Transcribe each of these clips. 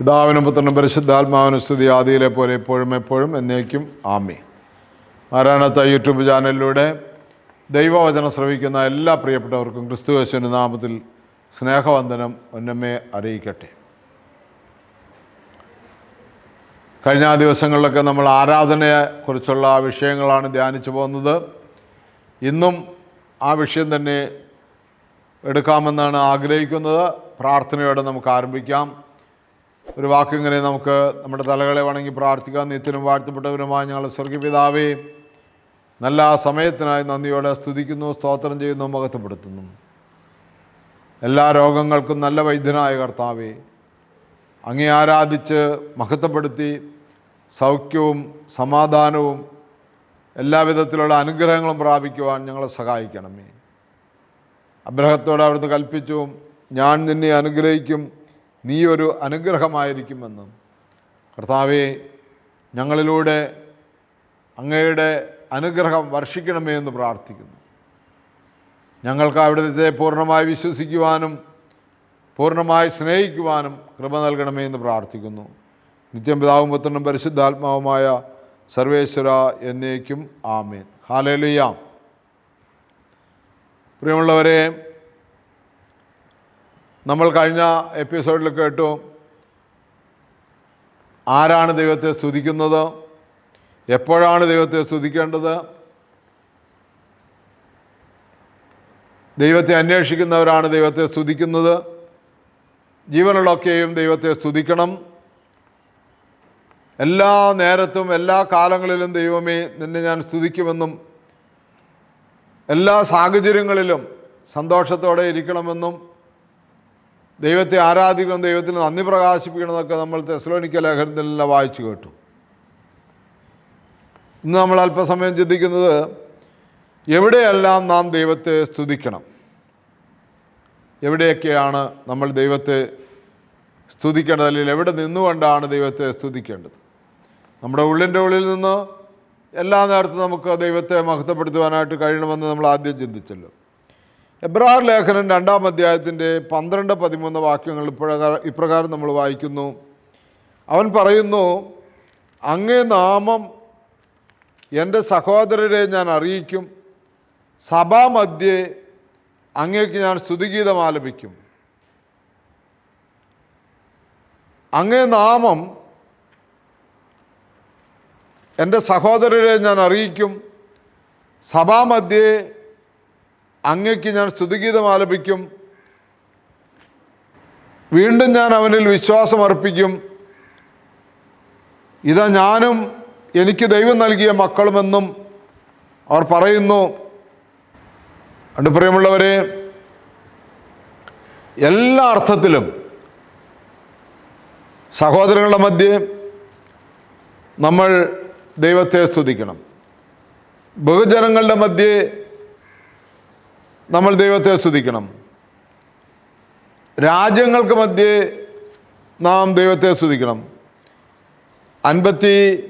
പിതാവിനും പുത്രനും പരിശുദ്ധാത്മാവിനും സ്തുതി ആദിയിലെ പോലെ എപ്പോഴും എപ്പോഴും എന്നേക്കും ആമി ആരാണത്ത യൂട്യൂബ് ചാനലിലൂടെ ദൈവവചനം ശ്രവിക്കുന്ന എല്ലാ പ്രിയപ്പെട്ടവർക്കും ക്രിസ്തു യേശുവിന്റെ നാമത്തിൽ സ്നേഹവന്ദനം ഒന്നമ്മയെ അറിയിക്കട്ടെ. കഴിഞ്ഞ ദിവസങ്ങളിലൊക്കെ നമ്മൾ ആരാധനയെ കുറിച്ചുള്ള വിഷയങ്ങളാണ് ധ്യാനിച്ചു പോകുന്നത്. ഇന്നും ആ വിഷയം തന്നെ എടുക്കാമെന്നാണ് ആഗ്രഹിക്കുന്നത്. പ്രാർത്ഥനയോടെ നമുക്ക് ആരംഭിക്കാം. ഒരു വാക്കിങ്ങനെ നമുക്ക് നമ്മുടെ തലകളെ വണങ്ങി പ്രാർത്ഥിക്കാം. നിത്യനും വാഴ്ത്തപ്പെട്ടവരുമായ ഞങ്ങൾ സ്വർഗപിതാവേ നല്ല സമയത്തിനായി നന്ദിയോടെ സ്തുതിക്കുന്നു സ്തോത്രം ചെയ്യുന്നു മഹത്വപ്പെടുത്തുന്നു. എല്ലാ രോഗങ്ങൾക്കും നല്ല വൈദ്യനായ കർത്താവേ അങ്ങേ ആരാധിച്ച് മഹത്വപ്പെടുത്തി സൗഖ്യവും സമാധാനവും എല്ലാവിധത്തിലുള്ള അനുഗ്രഹങ്ങളും പ്രാപിക്കുവാൻ ഞങ്ങളെ സഹായിക്കണമേ. അബ്രഹത്തോട് അവിടുന്ന് കൽപ്പിച്ചു ഞാൻ നിന്നെ അനുഗ്രഹിക്കും. നീ ഒരു അനുഗ്രഹമായിരിക്കുമെന്നും കർത്താവെ ഞങ്ങളിലൂടെ അങ്ങയുടെ അനുഗ്രഹം വർഷിക്കണമേ എന്ന് പ്രാർത്ഥിക്കുന്നു. ഞങ്ങൾക്ക് അവിടുത്തെ പൂർണമായി വിശ്വസിക്കുവാനും പൂർണമായി സ്നേഹിക്കുവാനും കൃപ നൽകണമേ എന്ന് പ്രാർത്ഥിക്കുന്നു. നിത്യം പിതാവും പുത്രനും പരിശുദ്ധാത്മാവുമായ സർവേശ്വര എന്നേക്കും ആമേൻ. ഹാലേലിയാം. പ്രിയമുള്ളവരെ നമ്മൾ കഴിഞ്ഞ എപ്പിസോഡിൽ കേട്ടു ആരാണ് ദൈവത്തെ സ്തുതിക്കുന്നത്? എപ്പോഴാണ് ദൈവത്തെ സ്തുതിക്കേണ്ടത്? ദൈവത്തെ അന്വേഷിക്കുന്നവരാണ് ദൈവത്തെ സ്തുതിക്കുന്നത്. ജീവനുള്ളൊക്കെയും ദൈവത്തെ സ്തുതിക്കണം. എല്ലാ നേരത്തും എല്ലാ കാലങ്ങളിലും ദൈവമേ നിന്നെ ഞാൻ സ്തുതിക്കുമെന്നും എല്ലാ സാഹചര്യങ്ങളിലും സന്തോഷത്തോടെ ഇരിക്കണമെന്നും ദൈവത്തെ ആരാധിക്കണം ദൈവത്തിന് നന്ദി പ്രകാശിപ്പിക്കണമെന്നൊക്കെ നമ്മൾ തെസ്ലോണിക്ക ലേഖനത്തിലെല്ലാം വായിച്ചു കേട്ടു. ഇന്ന് നമ്മൾ അല്പസമയം ചിന്തിക്കുന്നത് എവിടെയെല്ലാം നാം ദൈവത്തെ സ്തുതിക്കണം? എവിടെയൊക്കെയാണ് നമ്മൾ ദൈവത്തെ സ്തുതിക്കേണ്ടത്? അല്ലെങ്കിൽ എവിടെ നിന്നുകൊണ്ടാണ് ദൈവത്തെ സ്തുതിക്കേണ്ടത്? നമ്മുടെ ഉള്ളിന്റെ ഉള്ളിൽ നിന്ന് എല്ലാ നേരത്തും നമുക്ക് ദൈവത്തെ മഹത്വപ്പെടുത്തുവാനായിട്ട് കഴിയണമെന്ന് നമ്മൾ ആദ്യം ചിന്തിച്ചല്ലോ. എബ്രാർ ലേഖനം രണ്ടാം അധ്യായത്തിന്റെ പന്ത്രണ്ട് പതിമൂന്ന് വാക്യങ്ങൾ ഇപ്രകാരം ഇപ്രകാരം നമ്മൾ വായിക്കുന്നു. അവൻ പറയുന്നു അങ്ങേ നാമം എന്റെ സഹോദരരെ ഞാൻ അറിയിക്കും. സഭാമധ്യേ അങ്ങേക്ക് ഞാൻ സ്തുതിഗീതം ആലപിക്കും. അങ്ങേ നാമം എന്റെ സഹോദരരെ ഞാൻ അറിയിക്കും. സഭാമധ്യേ അങ്ങയ്ക്ക് ഞാൻ സ്തുതിഗീതം ആലപിക്കും. വീണ്ടും ഞാൻ അവനിൽ വിശ്വാസം അർപ്പിക്കും. ഇതാ ഞാനും എനിക്ക് ദൈവം നൽകിയ മക്കളുമെന്നും അവർ പറയുന്നു. അടുപ്രിയമുള്ളവരെ എല്ലാ അർത്ഥത്തിലും സഹോദരങ്ങളുടെ മധ്യേ നമ്മൾ ദൈവത്തെ സ്തുതിക്കണം. ബഹുജനങ്ങളുടെ മധ്യേ നമ്മൾ ദൈവത്തെ സ്തുതിക്കണം. രാജ്യങ്ങൾക്ക് മധ്യേ നാം ദൈവത്തെ സ്തുതിക്കണം. അൻപത്തി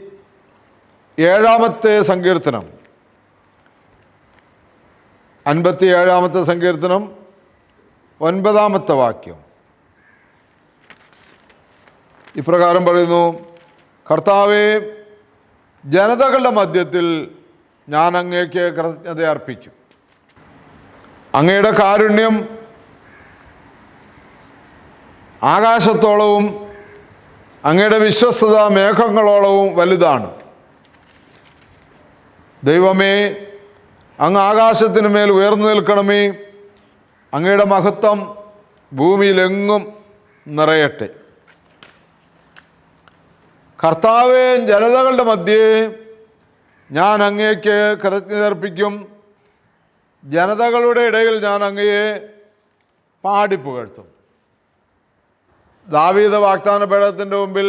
ഏഴാമത്തെ സങ്കീർത്തനം. അൻപത്തി ഏഴാമത്തെ സങ്കീർത്തനം ഒൻപതാമത്തെ വാക്യം. ഇപ്രകാരം പറയുന്നു കർത്താവെ ജനതകളുടെ മധ്യത്തിൽ ഞാൻ അങ്ങേക്ക് കൃതജ്ഞത അർപ്പിക്കും അങ്ങയുടെ കാരുണ്യം ആകാശത്തോളവും അങ്ങയുടെ വിശ്വസ്തത മേഘങ്ങളോളവും വലുതാണ്. ദൈവമേ അങ്ങ് ആകാശത്തിന് മേൽ ഉയർന്നു നിൽക്കണമേ. അങ്ങയുടെ മഹത്വം ഭൂമിയിലെങ്ങും നിറയട്ടെ. കർത്താവേ ജനതകളുടെ മധ്യേ ഞാൻ അങ്ങേക്ക് കൃതജ്ഞത അർപ്പിക്കും. ജനതകളുടെ ഇടയിൽ ഞാൻ അങ്ങയെ പാടിപ്പുകഴ്ത്തും ദാവീത വാഗ്ദാന പേടത്തിന്റെ മുമ്പിൽ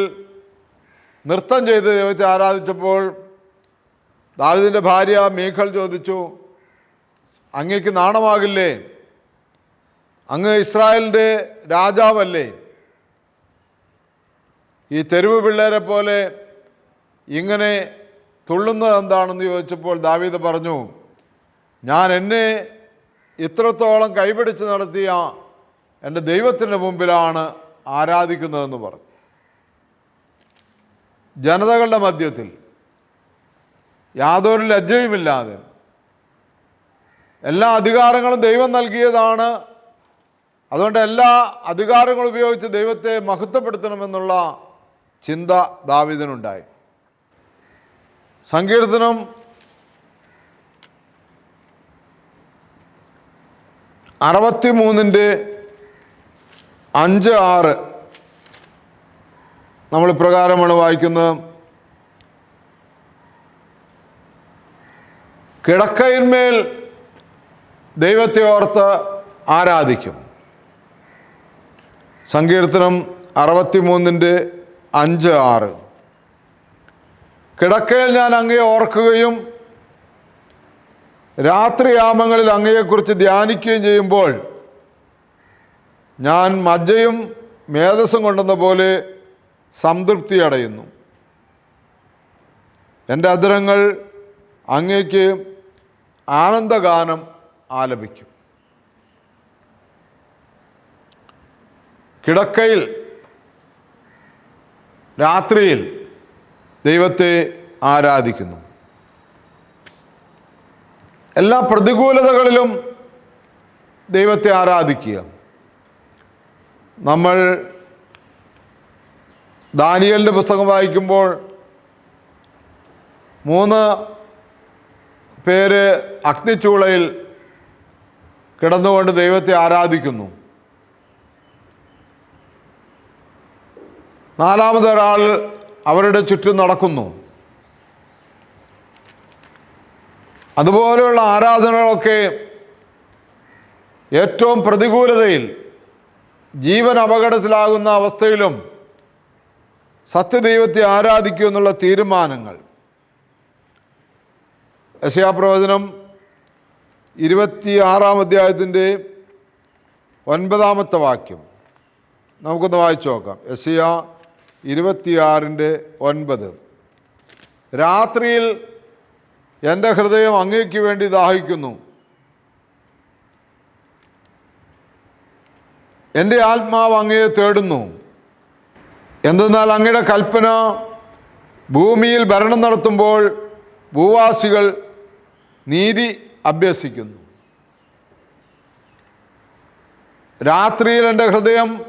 നൃത്തം ചെയ്ത് ദൈവത്തെ ആരാധിച്ചപ്പോൾ ദാവീദിന്റെ ഭാര്യ മീഖൽ ചോദിച്ചു അങ്ങേക്ക് നാണമാകില്ലേ? അങ്ങ് ഇസ്രായേലിന്റെ രാജാവല്ലേ? ഈ തെരുവ് പിള്ളേരെ പോലെ ഇങ്ങനെ തുള്ളുന്നത് എന്താണെന്ന് ചോദിച്ചപ്പോൾ ദാവീദ് പറഞ്ഞു ഞാൻ എന്നെ ഇത്രത്തോളം കൈപിടിച്ച് നടത്തിയ എന്റെ ദൈവത്തിന്റെ മുമ്പിലാണ് ആരാധിക്കുന്നതെന്ന് പറഞ്ഞു. ജനതകളുടെ മധ്യത്തിൽ യാതൊരു ലജ്ജയുമില്ലാതെ എല്ലാ അധികാരങ്ങളും ദൈവം നൽകിയതാണ്. അതുകൊണ്ട് എല്ലാ അധികാരങ്ങളും ഉപയോഗിച്ച് ദൈവത്തെ മഹത്വപ്പെടുത്തണമെന്നുള്ള ചിന്ത ദാവിദനുണ്ടായി. സങ്കീർത്തനം അറുപത്തിമൂന്നിന്റെ അഞ്ച് ആറ് നമ്മൾ ഇപ്രകാരമാണ് വായിക്കുന്നത്. കിടക്കയിന്മേൽ ദൈവത്തെ ഓർത്ത് ആരാധിക്കും. സങ്കീർത്തനം അറുപത്തി മൂന്നിന്റെ അഞ്ച് ആറ്. കിടക്കയിൽ ഞാൻ അങ്ങേ ഓർക്കുകയും രാത്രിയാമങ്ങളിൽ അങ്ങയെക്കുറിച്ച് ധ്യാനിക്കുകയും ചെയ്യുമ്പോൾ ഞാൻ മജ്ജയും മേധസ്സും കൊണ്ടെന്ന പോലെ സംതൃപ്തി അടയുന്നു. എന്റെ അധരങ്ങൾ അങ്ങേക്ക് ആനന്ദഗാനം ആലപിക്കും. കിടക്കയിൽ രാത്രിയിൽ ദൈവത്തെ ആരാധിക്കുന്നു. എല്ലാ പ്രതികൂലതകളിലും ദൈവത്തെ ആരാധിക്കുക. നമ്മൾ ദാനിയലിന്റെ പുസ്തകം വായിക്കുമ്പോൾ മൂന്ന് പേര് അഗ്നിച്ചൂളയിൽ കിടന്നുകൊണ്ട് ദൈവത്തെ ആരാധിക്കുന്നു. നാലാമതൊരാൾ അവരുടെ ചുറ്റും നടക്കുന്നു. അതുപോലെയുള്ള ആരാധനകളൊക്കെ ഏറ്റവും പ്രതികൂലതയിൽ ജീവൻ അപകടത്തിലാകുന്ന അവസ്ഥയിലും സത്യദൈവത്തെ ആരാധിക്കൂ എന്നുള്ള തീരുമാനങ്ങൾ. യശയാപ്രവചനം ഇരുപത്തി ആറാം അധ്യായത്തിന്റെ ഒൻപതാമത്തെ വാക്യം. നമുക്കൊന്ന് വായിച്ചു നോക്കാം. യശയ ഇരുപത്തിയാറിന്റെ ഒൻപത്. രാത്രിയിൽ എന്റെ ഹൃദയം അങ്ങേക്ക് വേണ്ടി ദാഹിക്കുന്നു. എന്റെ ആത്മാവ് അങ്ങയെ തേടുന്നു. എന്തെന്നാൽ അങ്ങയുടെ കൽപ്പന ഭൂമിയിൽ ഭരണം നടത്തുമ്പോൾ ഭൂവാസികൾ നീതി അഭ്യസിക്കുന്നു. രാത്രിയിൽ എന്റെ ഹൃദയം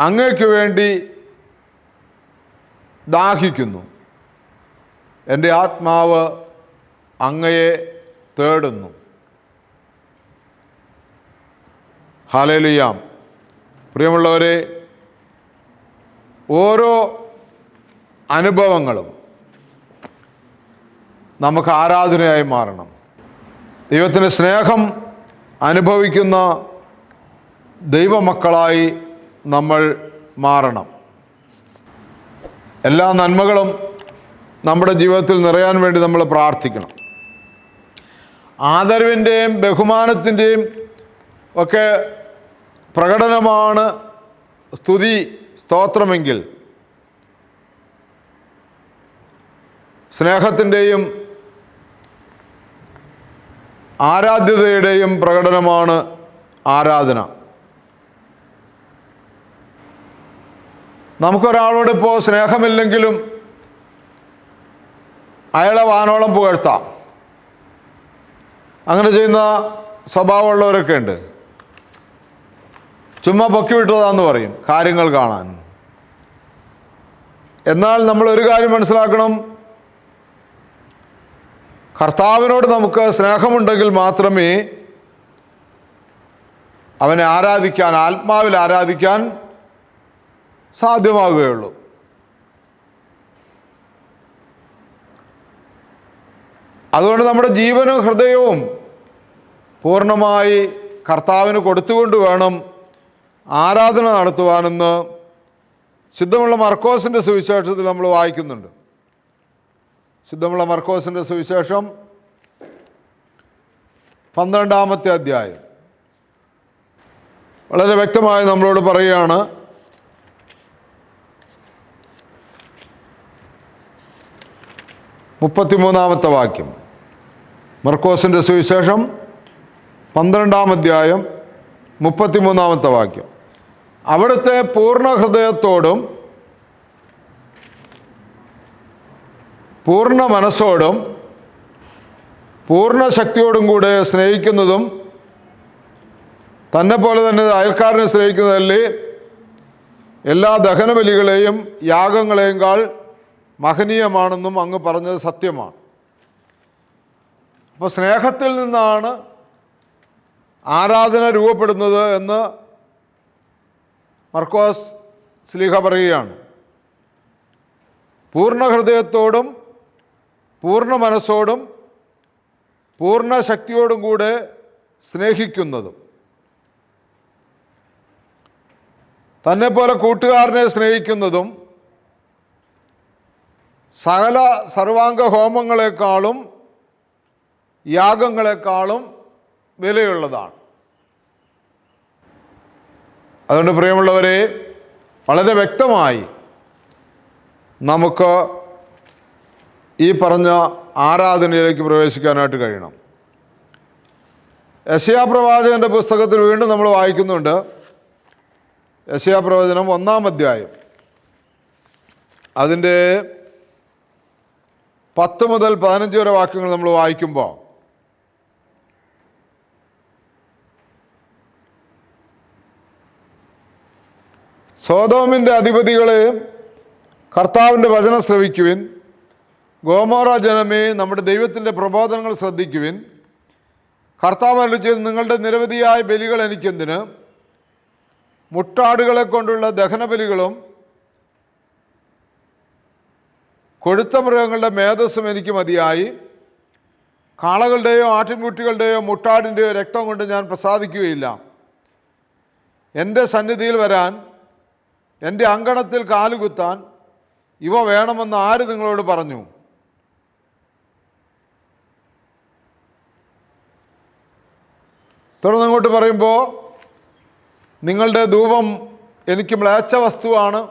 അങ്ങയ്ക്ക് വേണ്ടി ദാഹിക്കുന്നു. എന്റെ ആത്മാവ് അങ്ങയെ തേടുന്നു. ഹാലേലിയാം പ്രിയമുള്ളവരെ ഓരോ അനുഭവങ്ങളും നമുക്ക് ആരാധനയായി മാറണം. ദൈവത്തിന് സ്നേഹം അനുഭവിക്കുന്ന ദൈവമക്കളായി നമ്മൾ മാറണം. എല്ലാ നന്മകളും നമ്മുടെ ജീവിതത്തിൽ നിറയാൻ വേണ്ടി നമ്മൾ പ്രാർത്ഥിക്കണം. ആദരവിന്റെയും ബഹുമാനത്തിന്റെയും ഒക്കെ പ്രകടനമാണ് സ്തുതി സ്തോത്രമെങ്കിൽ സ്നേഹത്തിന്റെയും ആരാധ്യതയുടെയും പ്രകടനമാണ് ആരാധന. നമുക്കൊരാളോട് ഇപ്പോൾ സ്നേഹമില്ലെങ്കിലും അയാളെ വാനോളം പുകഴ്ത്താം. അങ്ങനെ ചെയ്യുന്ന സ്വഭാവമുള്ളവരൊക്കെ ഉണ്ട്. ചുമ്മാ പൊക്കി വിട്ടതാന്ന് പറയും കാര്യങ്ങൾ കാണാൻ. എന്നാൽ നമ്മൾ ഒരു കാര്യം മനസ്സിലാക്കണം. കർത്താവിനോട് നമുക്ക് സ്നേഹമുണ്ടെങ്കിൽ മാത്രമേ അവനെ ആരാധിക്കാൻ ആത്മാവിൽ ആരാധിക്കാൻ സാധ്യമാകുകയുള്ളൂ. അതുകൊണ്ട് നമ്മുടെ ജീവനും ഹൃദയവും പൂർണമായി കർത്താവിന് കൊടുത്തുകൊണ്ട് വേണം ആരാധന നടത്തുവാനെന്ന് ശുദ്ധമുള്ള മർക്കോസിന്റെ സുവിശേഷത്തിൽ നമ്മൾ വായിക്കുന്നുണ്ട്. ശുദ്ധമുള്ള മർക്കോസിന്റെ സുവിശേഷം പന്ത്രണ്ടാമത്തെ അധ്യായം. വളരെ വ്യക്തമായി നമ്മളോട് പറയുകയാണ് മുപ്പത്തിമൂന്നാമത്തെ വാക്യം. മർക്കോസിന്റെ സുവിശേഷം പന്ത്രണ്ടാം അധ്യായം മുപ്പത്തിമൂന്നാമത്തെ വാക്യം. അവിടുത്തെ പൂർണ ഹൃദയത്തോടും പൂർണ മനസ്സോടും പൂർണ ശക്തിയോടും കൂടെ സ്നേഹിക്കുന്നതും തന്നെ പോലെ തന്നെ അയൽക്കാരനെ സ്നേഹിക്കുന്നതല്ലേ? എല്ലാ ദഹനബലികളെയും യാഗങ്ങളെയും കാൾ മഹനീയമാണെന്നും അങ്ങ് പറഞ്ഞത് സത്യമാണ്. അപ്പോൾ സ്നേഹത്തിൽ നിന്നാണ് ആരാധന രൂപപ്പെടുന്നത് എന്ന് മർക്കോസ് സ്ലീഹ പറയുകയാണ്. പൂർണ ഹൃദയത്തോടും പൂർണ മനസ്സോടും പൂർണ ശക്തിയോടും കൂടെ സ്നേഹിക്കുന്നതും. തന്നെപ്പോലെ പോലെ കൂട്ടുകാരനെ സ്നേഹിക്കുന്നതും സകല സർവാംഗ ഹോമങ്ങളെക്കാളും യാഗങ്ങളെക്കാളും വിലയുള്ളതാണ്. അതുകൊണ്ട് പ്രിയമുള്ളവരെ വളരെ വ്യക്തമായി നമുക്ക് ഈ പറഞ്ഞ ആരാധനയിലേക്ക് പ്രവേശിക്കാനായിട്ട് കഴിയണം. യശയാപ്രവാചകന്റെ പുസ്തകത്തിൽ വീണ്ടും നമ്മൾ വായിക്കുന്നുണ്ട്. യശയാപ്രവചനം ഒന്നാം അധ്യായം. അതിന്റെ പത്ത് മുതൽ പതിനഞ്ച് വരെ വാക്യങ്ങൾ നമ്മൾ വായിക്കുമ്പോൾ സോതോമിന്റെ അധിപതികളെ കർത്താവിന്റെ വചനം ശ്രവിക്കുവിൻ. ഗോമോറ ജനമേ നമ്മുടെ ദൈവത്തിന്റെ പ്രബോധനങ്ങൾ ശ്രദ്ധിക്കുവിൻ. കർത്താവ് അരുളി ചെയ്ത് നിങ്ങളുടെ നിരവധിയായ ബലികൾ എനിക്കെന്തിന്? മുട്ടാടുകളെ കൊണ്ടുള്ള ദഹനബലികളും കൊഴുത്ത മൃഗങ്ങളുടെ മേധസ്സും എനിക്ക് മതിയായി. കാളകളുടെയോ ആട്ടിൻകുട്ടികളുടെയോ മുട്ടാടിന്റെയോ രക്തം കൊണ്ട് ഞാൻ പ്രസാദിക്കുകയില്ല. എന്റെ സന്നിധിയിൽ വരാൻ എന്റെ അങ്കണത്തിൽ കാലുകുത്താൻ ഇവ വേണമെന്ന് ആര് നിങ്ങളോട് പറഞ്ഞു? തുടർന്ന് അങ്ങോട്ട് പറയുമ്പോൾ നിങ്ങളുടെ ധൂപം എനിക്ക് മ്ലേച്ഛ വസ്തുവാണ്.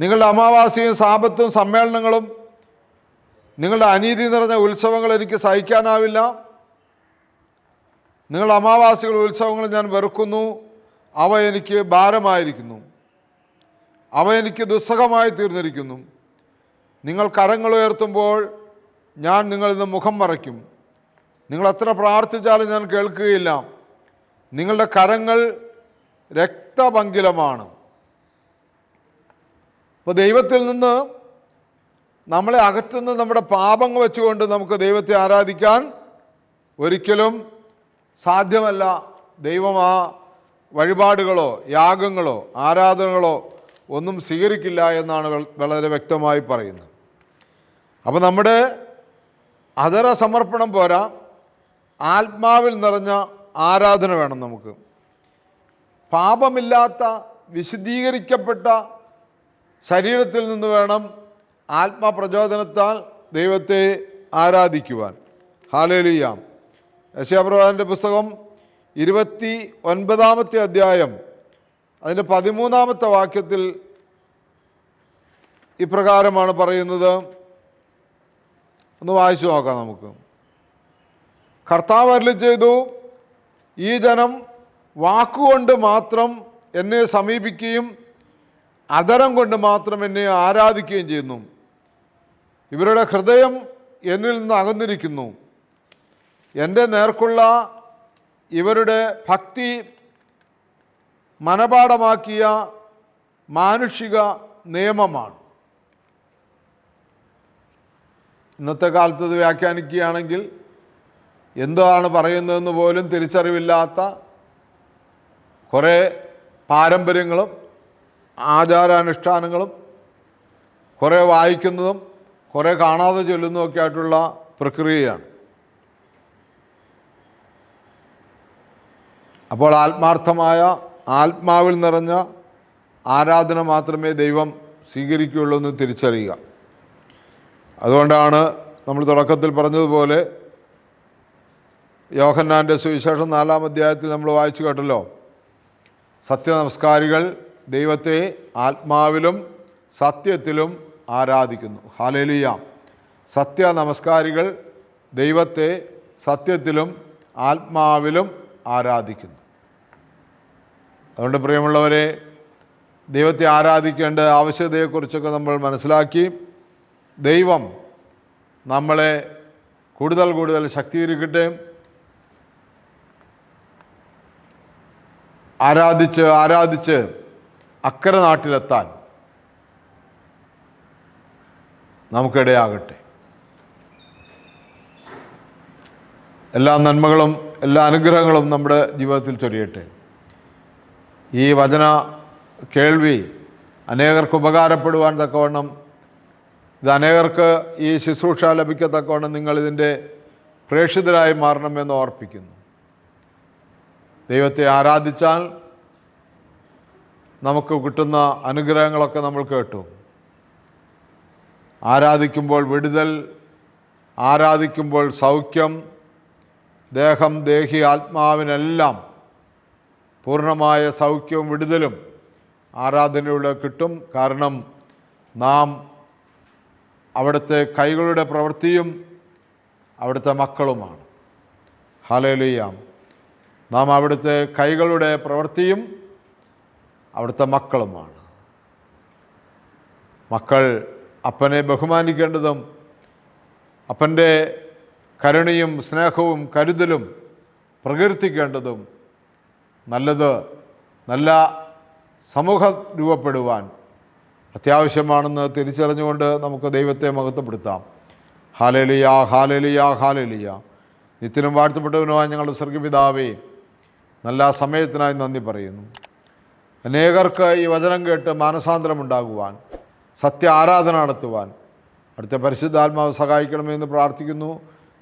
നിങ്ങളുടെ അമാവാസിയും സാപത്തും സമ്മേളനങ്ങളും നിങ്ങളുടെ അനീതി നിറഞ്ഞ ഉത്സവങ്ങൾ എനിക്ക് സഹിക്കാനാവില്ല. നിങ്ങളുടെ അമാവാസികൾ ഉത്സവങ്ങളും ഞാൻ വെറുക്കുന്നു. അവ എനിക്ക് ഭാരമായിരിക്കുന്നു. അവ എനിക്ക് ദുസ്സഹമായി തീർന്നിരിക്കുന്നു. നിങ്ങൾ കരങ്ങൾ ഉയർത്തുമ്പോൾ ഞാൻ നിങ്ങളിൽ നിന്ന് മുഖം മറയ്ക്കും. നിങ്ങൾ എത്ര പ്രാർത്ഥിച്ചാലും ഞാൻ കേൾക്കുകയില്ല. നിങ്ങളുടെ കരങ്ങൾ രക്തപങ്കിലമാണ്. അപ്പോൾ ദൈവത്തിൽ നിന്ന് നമ്മളെ അകറ്റുന്ന നമ്മുടെ പാപങ്ങൾ വെച്ചുകൊണ്ട് നമുക്ക് ദൈവത്തെ ആരാധിക്കാൻ ഒരിക്കലും സാധ്യമല്ല. ദൈവം ആ വഴിപാടുകളോ യാഗങ്ങളോ ആരാധനകളോ ഒന്നും സ്വീകരിക്കില്ല എന്നാണ് വളരെ വ്യക്തമായി പറയുന്നത്. അപ്പോൾ നമ്മുടെ അതര സമർപ്പണം പോരാ. ആത്മാവിൽ നിറഞ്ഞ ആരാധന വേണം നമുക്ക്. പാപമില്ലാത്ത വിശുദ്ധീകരിക്കപ്പെട്ട ശരീരത്തിൽ നിന്ന് വേണം ആത്മപ്രചോദനത്താൽ ദൈവത്തെ ആരാധിക്കുവാൻ. ഹാലേലിയാം. യശയാപ്രവാചന്റെ പുസ്തകം ഇരുപത്തി ഒൻപതാമത്തെ അധ്യായം അതിന്റെ പതിമൂന്നാമത്തെ വാക്യത്തിൽ ഇപ്രകാരമാണ് പറയുന്നത്. ഒന്ന് വായിച്ചു നോക്കാം നമുക്ക്. കർത്താവ് അരളി ചെയ്തു ഈ ജനം വാക്കുകൊണ്ട് മാത്രം എന്നെ സമീപിക്കുകയും അതരം കൊണ്ട് മാത്രം എന്നെ ആരാധിക്കുകയും ചെയ്യുന്നു. ഇവരുടെ ഹൃദയം എന്നിൽ നിന്ന് അകന്നിരിക്കുന്നു. എന്റെ നേർക്കുള്ള ഇവരുടെ ഭക്തി മനപാഠമാക്കിയ മാനുഷിക നിയമമാണ്. ഇന്നത്തെ കാലത്ത് വ്യാഖ്യാനിക്കുകയാണെങ്കിൽ എന്താണ് പറയുന്നതെന്ന് പോലും തിരിച്ചറിവില്ലാത്ത കുറേ പാരമ്പര്യങ്ങളും ആചാരാനുഷ്ഠാനങ്ങളും കുറേ വായിക്കുന്നതും കുറേ കാണാതെ ചൊല്ലുന്നതുമൊക്കെ ആയിട്ടുള്ള പ്രക്രിയയാണ്. അപ്പോൾ ആത്മാർത്ഥമായ ആത്മാവിൽ നിറഞ്ഞ ആരാധന മാത്രമേ ദൈവം സ്വീകരിക്കുകയുള്ളൂ എന്ന് തിരിച്ചറിയുക. അതുകൊണ്ടാണ് നമ്മൾ തുടക്കത്തിൽ പറഞ്ഞതുപോലെ യോഹന്നാന്റെ സുവിശേഷം നാലാം അധ്യായത്തിൽ നമ്മൾ വായിച്ചു കേട്ടല്ലോ. സത്യനമസ്കാരികൾ ദൈവത്തെ ആത്മാവിലും സത്യത്തിലും ആരാധിക്കുന്നു. ഹാലേലിയ സത്യ നമസ്കാരികൾ ദൈവത്തെ സത്യത്തിലും ആത്മാവിലും ആരാധിക്കുന്നു. അതുകൊണ്ട് പ്രിയമുള്ളവരെ ദൈവത്തെ ആരാധിക്കേണ്ട ആവശ്യകതയെക്കുറിച്ചൊക്കെ നമ്മൾ മനസ്സിലാക്കി ദൈവം നമ്മളെ കൂടുതൽ കൂടുതൽ ശക്തീകരിക്കട്ടെ. ആരാധിച്ച് ആരാധിച്ച് അക്കരെ നാട്ടിലെത്താൻ നമുക്കിടയാകട്ടെ. എല്ലാ നന്മകളും എല്ലാ അനുഗ്രഹങ്ങളും നമ്മുടെ ജീവിതത്തിൽ ചൊരിയട്ടെ. ഈ വചന കേൾവി അനേകർക്ക് ഉപകാരപ്പെടുവാൻ തക്കവണ്ണം ഇത് അനേകർക്ക് ഈ ശുശ്രൂഷ ലഭിക്കത്തക്കവണ്ണം നിങ്ങളിതിന്റെ പ്രേക്ഷിതരായി മാറണമെന്ന് ഓർപ്പിക്കുന്നു. ദൈവത്തെ ആരാധിച്ചാൽ നമുക്ക് കിട്ടുന്ന അനുഗ്രഹങ്ങളൊക്കെ നമ്മൾ കേട്ടു. ആരാധിക്കുമ്പോൾ വിടുതൽ ആരാധിക്കുമ്പോൾ സൗഖ്യം ദേഹം ദേഹി ആത്മാവിനെല്ലാം പൂർണമായ സൗഖ്യവും വിടുതലും ആരാധനയിലൂടെ കിട്ടും. കാരണം നാം അവിടുത്തെ കൈകളുടെ പ്രവൃത്തിയും അവിടുത്തെ മക്കളുമാണ്. ഹലലിയാം നാം അവിടുത്തെ കൈകളുടെ പ്രവൃത്തിയും അവിടുത്തെ മക്കളുമാണ്. മക്കൾ അപ്പനെ ബഹുമാനിക്കേണ്ടതും അപ്പന്റെ കരുണയും സ്നേഹവും കരുതലും പ്രകീർത്തിക്കേണ്ടതും നല്ലത് നല്ല സമൂഹം രൂപപ്പെടുവാൻ അത്യാവശ്യമാണെന്ന് തിരിച്ചറിഞ്ഞുകൊണ്ട് നമുക്ക് ദൈവത്തെ മഹത്വപ്പെടുത്താം. ഹാലലിയ ഹാലലിയ ഹാലലിയ. നിത്യനും വാഴ്ത്തപ്പെട്ടവനുമായി ഞങ്ങളുടെ സ്വർഗപിതാവേ നല്ല സമയത്തിനായി നന്ദി പറയുന്നു. അനേകർക്ക് ഈ വചനം കേട്ട് മാനസാന്തരമുണ്ടാകുവാൻ സത്യ ആരാധന നടത്തുവാൻ അടുത്ത പരിശുദ്ധാത്മാവ് സഹായിക്കണമെന്ന് പ്രാർത്ഥിക്കുന്നു.